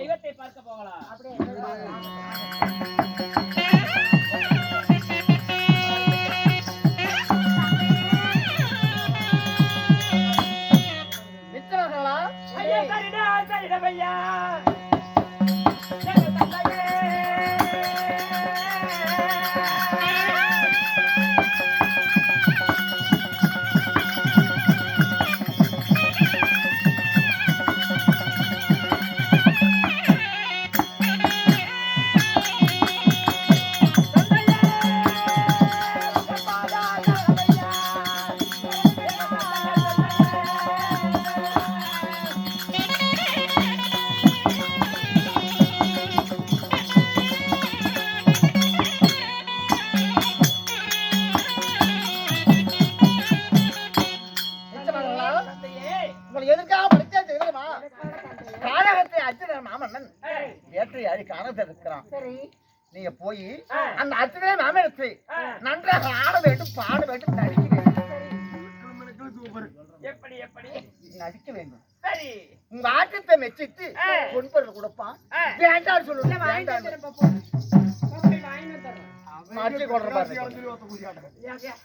தெய்வத்தை பார்க்க போகலாம். அப்படியே அர்ஜுனே மாமனத்தை. நன்றாக ஆட வேண்டும் பாட வேண்டும் நடிக்க வேண்டும் எப்படி எப்படி நடிக்க வேண்டும் சரி உங்க ஆட்டத்தை மெச்சிட்டு ஆ. பொன்பொருள் கொடுப்பான். வேண்டாம் சொல்லுங்க. மாற்றி ஏன்?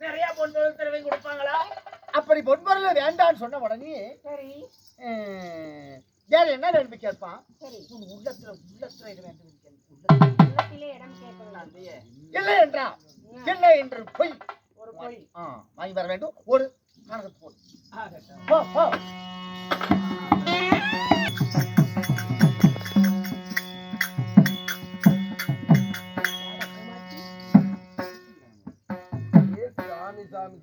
நிறைய பொண்ணு திறமை கொடுப்பாங்களா அப்படி பொன்பொருள் வேண்டாம்னு சொன்ன உடனே சரி வேற என்ன வேணும் கேட்பான் சரி உன் உள்ளத்துல உள்ளத்துல இது வேண்டும். உள்ளத்துல. உள்ளத்திலே இடம் கேட்கலாம் இல்லை என்றா இல்லை என்று பொய். ஒரு பொய். ஆ, வாங்கி வர வேண்டும். ஒரு கணக்கு போடு. போ போ சாமி சாமி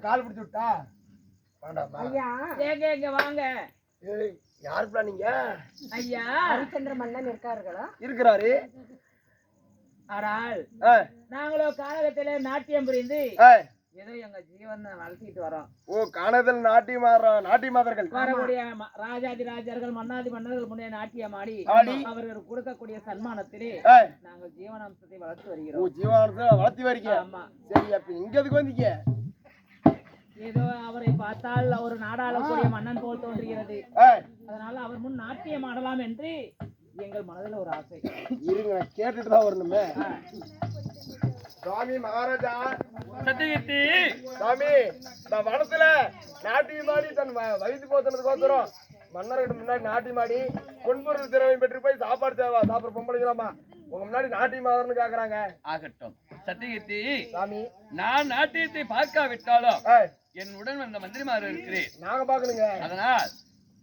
கால் பிடிச்சு விட்டா? வாங்க. ஏய் யாருப்பா நீங்க? ஐயா. ஹரிச்சந்திர மன்னன் இருக்கார்களா? இருக்கிறாரு. ஆனால் நாங்களோ காலகத்தில நாட்டியம் புரிந்து ஏதோ எங்க ஜீவனை வளர்த்திட்டு வரோம். ஓ காணதில் நாட்டி மாற நாட்டி மாதர்கள் வரக்கூடிய ராஜாதி ராஜர்கள் மன்னாதி மன்னர்கள் முன்னே நாட்டியம் ஆடி. அவர்கள் கொடுக்கக்கூடிய சன்மானத்திலே நாங்கள் ஜீவனாம்சத்தை வளர்த்து ஓ வருகிறோம் ஜீவானத்தை வளர்த்தி வரீங்க ஆமா. சரி அப்ப இங்க எதுக்கு வந்தீங்க? ஏதோ அவரை பார்த்தால் ஒரு நாடாளக்கூடிய மன்னன் போல் தோன்றுகிறது. அதனால அவர் முன் நாட்டியம் ஆடலாம் என்று எங்கள் மனதில் ஒரு ஆசை. இருங்க கேட்டுட்டு தான் வரணுமே. சுவாமி மகாராஜா. சத்தியகீர்த்தி. சாமி நான் வனத்துல நாட்டியம் ஆடி தன் வயது போத்தனதுக்கோசரம் மன்னர்கிட்ட முன்னாடி நாட்டியம் ஆடி பொன்பொருள் திறமை பெற்று போய் சாப்பாடு தேவை சாப்பிட பொம்பளைங்களாமா? உங்க முன்னாடி நாட்டியம் ஆடுறன்னு கேக்குறாங்க. ஆகட்டும். சத்தியகீர்த்தி சாமி. நான் நாட்டியத்தை பார்க்காவிட்டாலும் என் உடன் வந்த மந்திரிமார் இருக்கிறேன் நாங்க பாக்கணுங்க அதனால்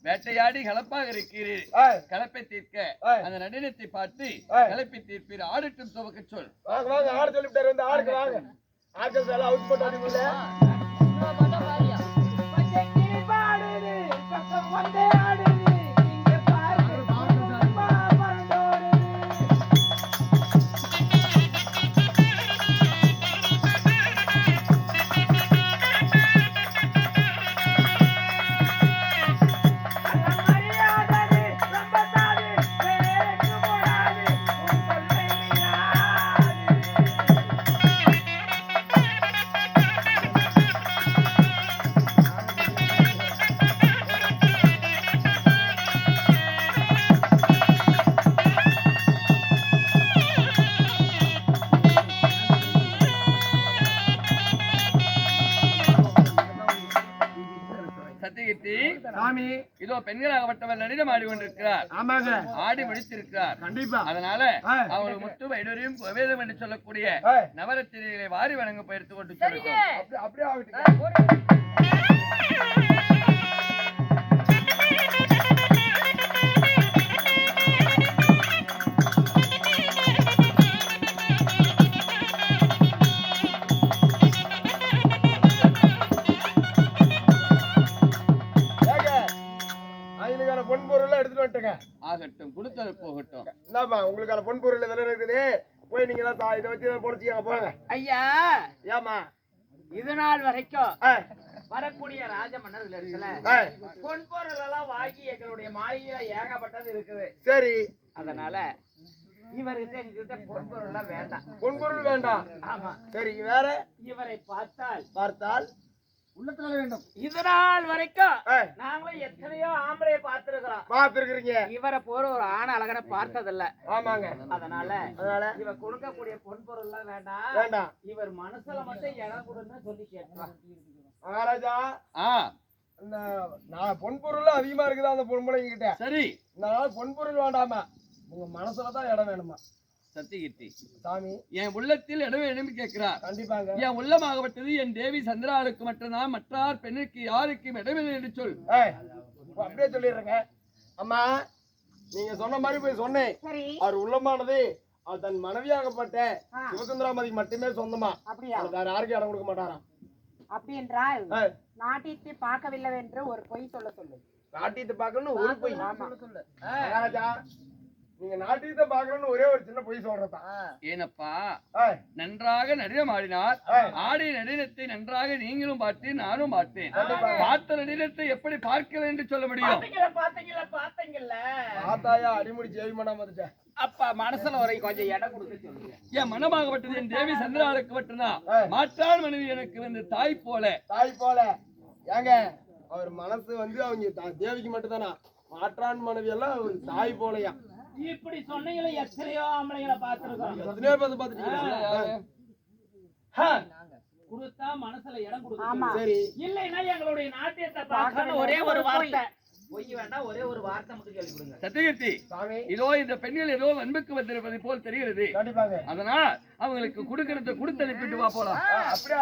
வேட்டையாடி கலப்பாக இருக்கிறீர். கலப்பை தீர்க்க. அந்த நடனத்தை பார்த்து. கலப்பை தீர்ப்பீர். ஆடட்டும் துவக்க சொல். வாங்க வாங்க ஆட சொல்லிவிட்டாரு. வந்து ஆடுக்கு வாங்க. ஆட்கள் சத்தியகீர்த்தி சாமி இதோ பெண்களாகப்பட்டவர் நடனம் ஆடி கொண்டிருக்கிறார். ஆமாங்க. ஆடி முடித்திருக்கிறார். கண்டிப்பா. அதனால. அவர்கள் முத்து வைடூரியம் வேதம் என்று சொல்லக்கூடிய நவரத்திரிகளை வாரி வணங்க பயிர்த்து கொண்டு அப்படியே ஆகட்டும் வந்துட்டேங்க ஆகட்டும் கொடுத்தது போகட்டும். என்னப்பா உங்களுக்கான பொன் பொருள் இதெல்லாம் இருக்குது. போய் நீங்க தான் இதை வச்சு பொடிச்சிக்கங்க போங்க. ஐயா ஏமா இது நாள் வரைக்கும் வரக்கூடிய ராஜ மன்னர்கள் இடத்துல பொன் பொருள் எல்லாம் வாங்கி எங்களுடைய மாளிகையில ஏகப்பட்டது இருக்குது. சரி. அதனால இவர்கிட்ட எங்ககிட்ட பொன் பொருள் எல்லாம் வேண்டாம். பொன் பொருள் வேண்டாம். ஆமா. சரி வேற? இவரை பார்த்தால் பார்த்தால் உள்ளத்துல வேண்டும். இது நாள் வரைக்கும் நாங்களும் எத்தனையோ ஆம்பளைய பார்த்திருக்கிறோம். பார்த்திருக்கிறீங்க. இவரை போற ஒரு ஆண் அழகனை பார்த்ததில்ல. ஆமாங்க. அதனால அதனால? இவர் கொடுக்கக்கூடிய பொன் பொருள் எல்லாம் வேண்டாம். வேண்டாம். இவர் மனசுல மட்டும் இடம் கொடுன்னு சொல்லி கேட்கிறான் மகாராஜா ஆ. இந்த நான் பொன்பொருள் அதிகமா இருக்குதா அந்த பொம்பளைங்க கிட்ட? சரி. இந்த பொன்பொருள் வேண்டாமா? உங்க மனசுல தான் இடம் வேணுமா? சத்தியகீர்த்தி. சாமி. என் உள்ளத்தில் இடம் வேணும்னு கேட்கிறார். கண்டிப்பாங்க. என் உள்ளமாகப்பட்டது என் தேவி சந்திராளுக்கு மட்டும்தான் மற்றார் பெண்ணுக்கு யாருக்கும் இடமில்லை என்று சொல். அப்படியே சொல்லிடுறேங்க. அம்மா நீங்க சொன்ன மாதிரி போய் சொன்னேன். சரி. அவர் உள்ளமானது அவர் தன் மனைவியாகப்பட்ட ஆ. சிவசுந்தராமதிக்கு மட்டுமே சொந்தமா? அப்படியா? வேற யாருக்கும் இடம் கொடுக்க மாட்டாராம் அப்படி என்றால் நாட்டியத்தை பார்க்கவில்லை என்று ஒரு பொய் சொல்ல சொல்லு. நாட்டியத்தை பார்க்கணும்னு ஒரு பொய். ஆமா. மகாராஜா நீங்க நாட்டியத்தை பார்க்கணும்னு ஒரே ஒரு சின்ன பொய் சொல்றதா? ஏனப்பா நன்றாக நடனம் ஆடினார் ஆடிய நடனத்தை நன்றாக நீங்களும் பார்த்தேன் நானும் பார்த்தேன். பார்த்த நடனத்தை எப்படி பார்க்கல என்று சொல்ல முடியும்? பாத்தீங்களா பாத்தீங்களா பாத்தீங்கல்ல ஆத்தாயா அடிமுடி சேவி பண்ணாம வந்துட்டேன் அப்ப மனசுல வரை கொஞ்சம் இடம் கொடுக்க சொல்லுங்க. என் மனமாகப்பட்டது என் தேவி சந்திராளுக்கு மட்டும்தான். மாற்றான் மனைவி எனக்கு வந்து தாய் போல. தாய் போல. ஏங்க அவர் மனசு வந்து அவங்க தா- தேவிக்கு மட்டும்தானா? மாற்றான் மனைவி எல்லாம் அவர் தாய் போலயா? இப்படி சொன்னீங்களே எத்தனையோ ஆம்பளைங்களை பார்த்திருக்கோம் கொடுத்தா மனசுல இடம் கொடுக்க ஆமா. சரி. இல்லைன்னா எங்களுடைய நாட்டியத்தை பார்க்கணும் ஒரே ஒரு வார்த்தை. பொய் வேண்டாம் ஒரே ஒரு வார்த்தை மட்டும் கேள்வி கொடுங்க. சத்தியகீர்த்தி சாமி இதோ இந்த பெண்கள் ஏதோ அன்புக்கு வந்திருப்பதை போல் தெரிகிறது. கண்டிப்பாங்க. அதனால் அவங்களுக்கு கொடுக்கறத கொடுத்து அனுப்பிட்டு வா போலாம். அப்படியே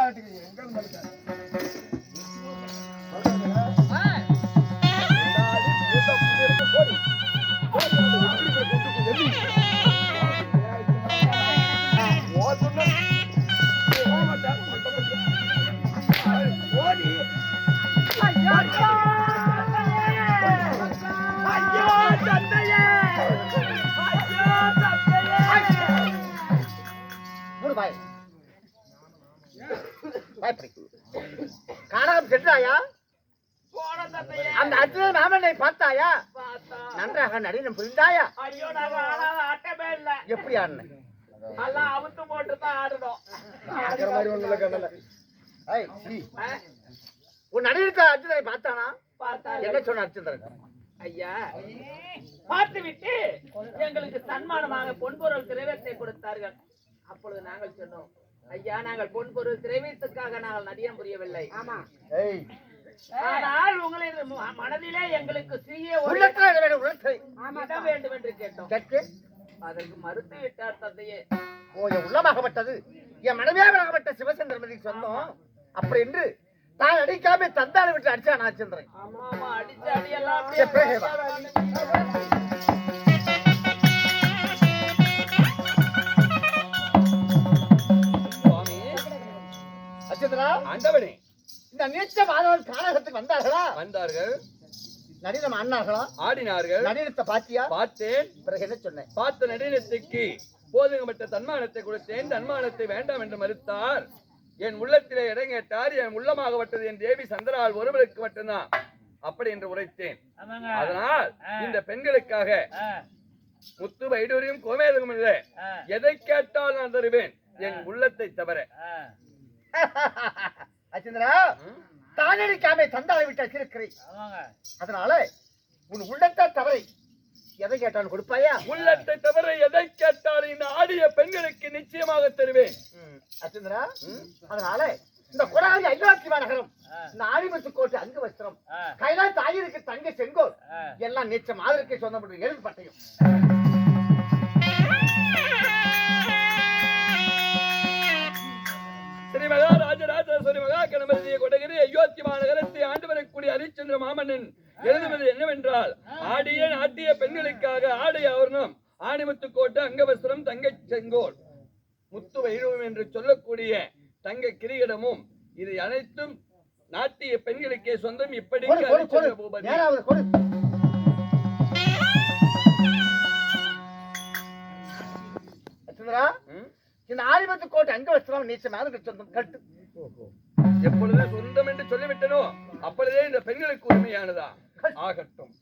பாய். காணகம் சென்றாயா? அந்த அர்ஜுன மாமனை பார்த்தாயா? பார்த்தா நன்றாக நடனம் புரிந்தாயா? ஐயோ நாங்க ஆட்டமே இல்ல. எப்படி ஆடின எல்லாம் அவுத்து போட்டு தான் ஆடுறோம் பார்க்கிற மாதிரி ஒண்ணும் இல்ல, கண்ணல. சீ. உன் நடிகத்தை அர்ஜுனனை பார்த்தானா? என்ன சொன்ன அர்ஜுனன்? ஐயா பார்த்து விட்டு எங்களுக்கு சன்மானமாக பொன்பொருள் திரவியத்தை கொடுத்தார்கள். அப்பொழுது நாங்கள் சொன்னோம் ஐயா நாங்கள் பொன்பொருள் திரவியத்துக்காக நாங்கள் நடிகம் புரியவில்லை. ஆமா. ஏய். ஆனால் உங்களின் ம- மனதிலே எங்களுக்கு சிறிய வேண்டும், என்று கேட்டோம். அதற்கு மறுத்து விட்டார் தந்தையே. ஓ என் உள்ளமாகப்பட்டது. என் மனைவியாகப்பட்ட சிவசந்திரமதி சொன்னோம். அப்படி என்று தான் அடிக்காம தந்தானை விட்டு அடிச்சான் ஆச்சந்திரன் ஆமா ஆமா அடிச்ச அடியெல்லாம் அச்சந்திரா ஆண்டவனே. இந்த நீச்ச மாதவன் கானகத்துக்கு வந்தார்களா? வந்தார்கள். நடினம் ஆடினார்களா? ஆடினார்கள். நடினத்தை பாத்தியா பார்த்தேன். பிறகு என்ன சொன்னேன்? பார்த்த நடனத்துக்கு போதுங்கப்பட்ட தன்மானத்தை கொடுத்தேன். தன்மானத்தை வேண்டாம் என்று மறுத்தார். என் உள்ளத்திலே இடம் கேட்டார். என் உள்ளமாகப்பட்டது என் தேவி சந்திரால் ஒருவருக்கு மட்டும்தான். அப்படி என்று உரைத்தேன். அதனால் இந்த பெண்களுக்காக முத்து வைடூரியம் கோமேதகம் இல்லை. எதை கேட்டால் நான் தருவேன்? என் உள்ளத்தை தவிர. அச்சந்திரா தான் அடிக்காம தந்தானை விட்டு அச்சிருக்கிறேன் அதனால உன் உள்ளத்தை தவறை எதை கேட்டாலும் கொடுப்பாயா? உள்ளத்தை தவிர எதை கேட்டால் இந்த ஆடிய பெண்களுக்கு நிச்சயமாக தருவேன். அச்சந்திரா அதனால இந்த குடாதி ஐயாத்திமா நகரம் இந்த ஆதிபத்து கோட்டை அங்கு வஸ்திரம் கைலாய் தாயிருக்கு தங்க செங்கோல் எல்லாம் நீச்ச மாதிரிக்கு சொந்தப்பட்ட எலும்பு கணபதி கொடகிரி அயோத்தி மாநகரத்தை ஆண்டு வரக்கூடிய ஹரிச்சந்திர மாமன்னன் எழுதுவது என்னவென்றால் ஆடிய நாட்டிய பெண்களுக்காக ஆடை ஆவரணம் ஆணிமுத்து கோட்டை அங்கவஸ்திரம் தங்கை செங்கோல். முத்து வைரவம் என்று சொல்லக்கூடிய தங்க கிரீடமும் இது அனைத்தும் நாட்டிய பெண்களுக்கே சொந்தம். இப்படி ஹரிச்சந்திர பூபதி? இந்த ஆதிபத்து கோட்டை அங்க வஸ்திரம் நீச்ச மாதிரி சொந்தம் கட்டு. எப்பொழுது சொந்தம் என்று சொல்லிவிட்டனோ அப்பொழுதே இந்த பெண்களுக்கு உரிமையானதா? ஆகட்டும்.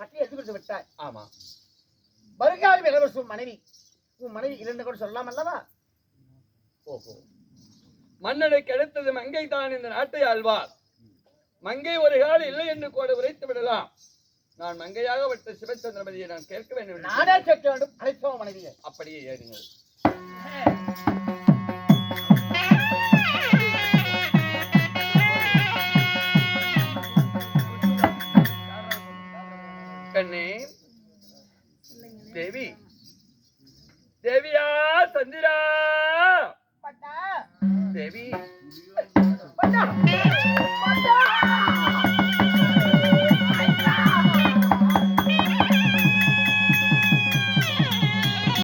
பட்டி எடுத்து கொடுத்து விட்டாய். ஆமா. வருங்காலம் இளவரசும் மனைவி. உன் மனைவி இரண்டு கூட சொல்லலாம் அல்லவா? ஓஹோ. மன்னனுக்கு அடுத்தது மங்கை தான் இந்த நாட்டை ஆழ்வார் மங்கை ஒரு கால் இல்லை என்று கூட உரைத்து விடலாம். நான் மங்கையாக விட்ட சிவச்சந்திரபதியை நான் கேட்க வேண்டும் நானே கேட்க வேண்டும். அழைத்தோம் மனைவியை. அப்படியே ஏறுங்கள்.